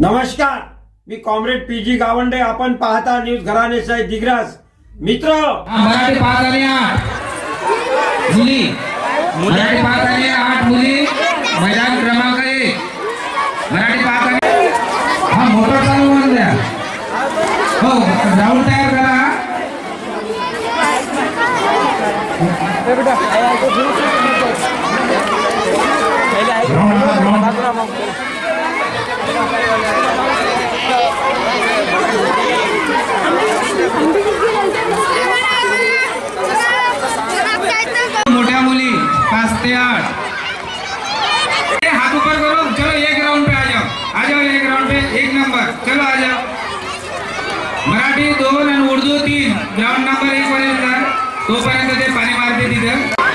नमस्कार मी comrade P G Gawande. आपण पाहता न्यूज घराने साहेब दिग्रास. मित्र! मराठी पाच आणि आठ. मुली. मराठी पाहत आले आठ मुली. मैदान क्रमांक एक. मराठी पाहत आले हा मोटर चालू म्हणून द्या. हो ग्राउंड तयार करा. ग्राउंड तैयार। आठ हाथ ऊपर करो चलो एक राउंड पे आ जाओ। आ जाओ एक राउंड पे एक नंबर चलो आ जाओ। मराठी दोन आणि उर्दू तीन। ग्राउंड नंबर एक पर्यंत तोपर्यंत ते पाणी मारते तिथं।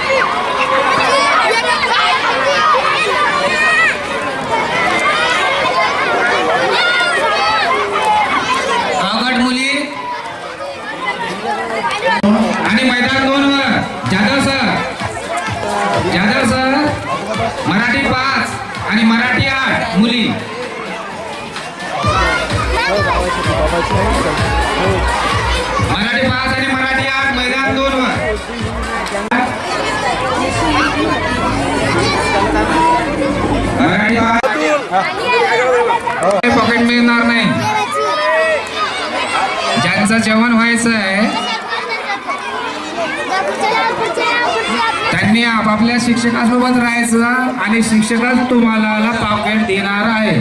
मराठी पाच आणि मराठी आठ मैदान दोन मराठी पॉकेट मिळणार नाही. ज्यांचं जेवण व्हायचं आहे त्यांनी आपापल्या शिक्षकासोबत राहायचं आणि शिक्षकच तुम्हाला पॉकेट देणार आहे.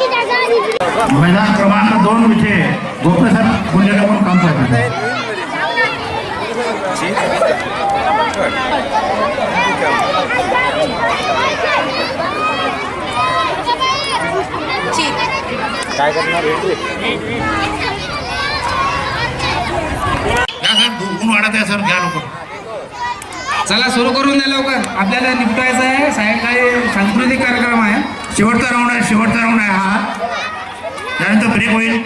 मैदान क्रमांक दोन विखे गोपे सर गुंडेला म्हणून काम करतात या सर ऊन वाढत आहे सर. घ्या लोक चला सुरू करून द्या लवकर. आपल्याला निपटायचं आहे. सायंकाळी सांस्कृतिक कार्यक्रम शेवटचा राऊंड आहे शेवटचा राऊंड आहे हा त्यानंतर ब्रेक होईल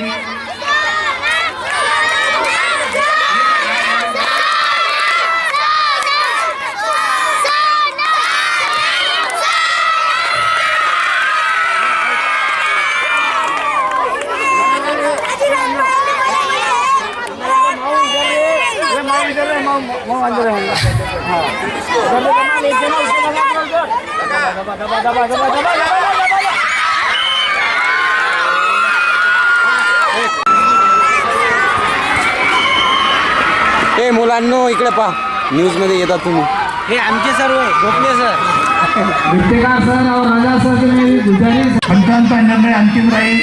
हे मुलांनो इकडे पहा. न्यूजमध्ये येतात तुम्ही. हे आमचे सर्व गोपनीय सर. विट्टेकार सर और राजा सर के लिए गुजारिश पंचांचा निर्णय अंतिम राहील.